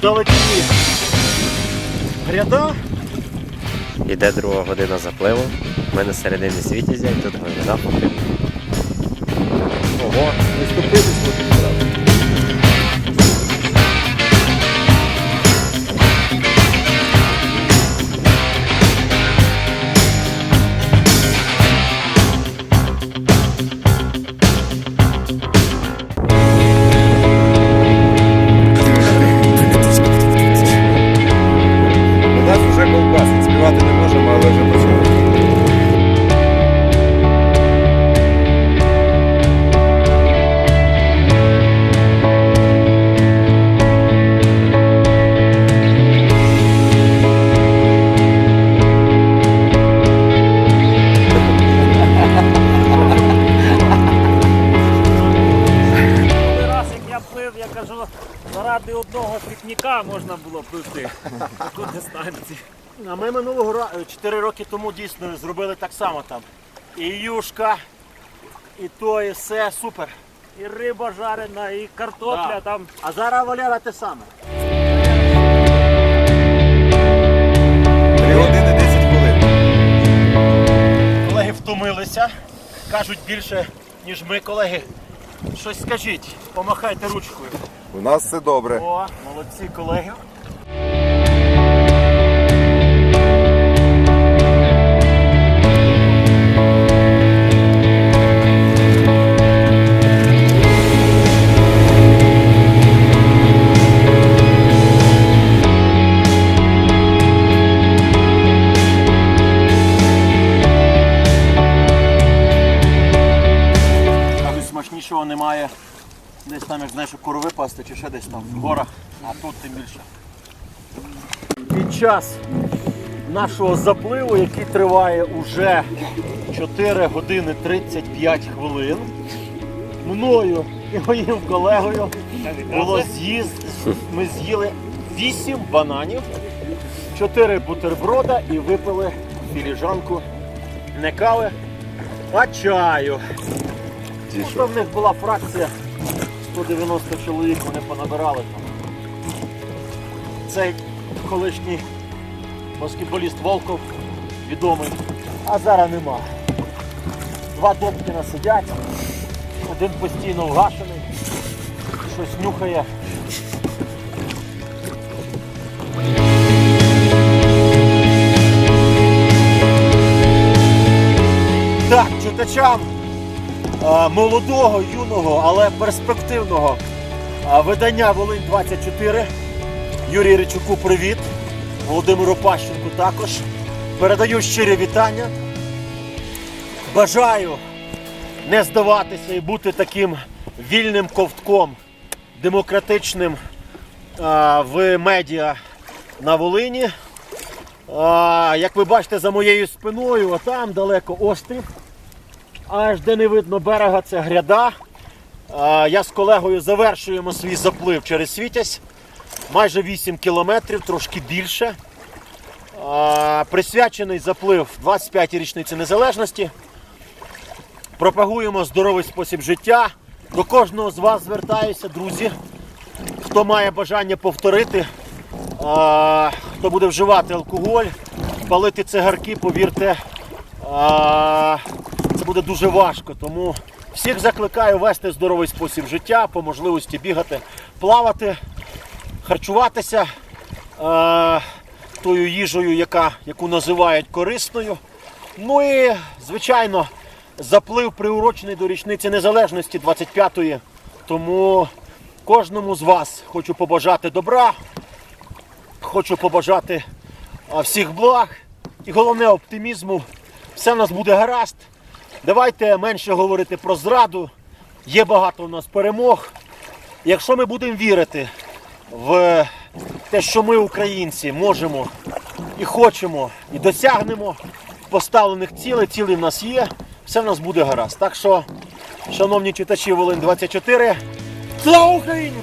вдалекі гряда. Іде друга година запливу. У мене середини світі і тут глибина фактично. Ого, не тут. Заради одного пікніка можна було пливти. Таку дистанцію. А ми минулого року, 4 роки тому дійсно зробили так само там. І юшка, і то, і все супер. І риба жарена, і картопля Да. там. А зараз Валера те саме. 3 години 10 хвилин. Колеги втомилися, кажуть більше, ніж ми, колеги. Щось скажіть, помахайте ручкою. У нас все добре. О, молодці колеги. Смачнішого немає. Десь там, як знаєш, корови пасти чи ще десь там в горах, а тут тим більше. Під час нашого запливу, який триває уже 4 години 35 хвилин, мною і моїм колегою було з'їзд. Ми з'їли 8 бананів, 4 бутерброда і випили філіжанку не кави, а чаю. Ну, що. в них була фракція 190 чоловік, вони понабирали там. Цей колишній баскетболіст Волков відомий, а зараз нема. Два Добкіна сидять, один постійно вгашений, щось нюхає. Так, читачам молодого, юного, але перспективного видання Волинь 24. Юрію Ричуку привіт. Володимиру Пащенку також. Передаю щирі вітання. Бажаю не здаватися і бути таким вільним ковтком, демократичним в медіа на Волині. Як ви бачите за моєю спиною, отам далеко острів. Аж де не видно берега, це гряда. Я з колегою завершуємо свій заплив через Світязь. Майже 8 кілометрів, трошки більше. Присвячений заплив 25-й річниці незалежності. Пропагуємо здоровий спосіб життя. До кожного з вас звертаюся, друзі. Хто має бажання повторити, хто буде вживати алкоголь, палити цигарки, повірте, буде дуже важко. Тому всіх закликаю вести здоровий спосіб життя, по можливості бігати, плавати, харчуватися е, тою їжею, яка, яку називають корисною. Ну і, звичайно, заплив приурочений до річниці незалежності 25-ї. Тому кожному з вас хочу побажати добра, хочу побажати всіх благ і головне оптимізму. Все в нас буде гаразд. Давайте менше говорити про зраду. Є багато у нас перемог. Якщо ми будемо вірити в те, що ми, українці, можемо і хочемо, і досягнемо поставлених цілей, цілі в нас є, все в нас буде гаразд. Так що, шановні читачі Волинь 24, слава Україні!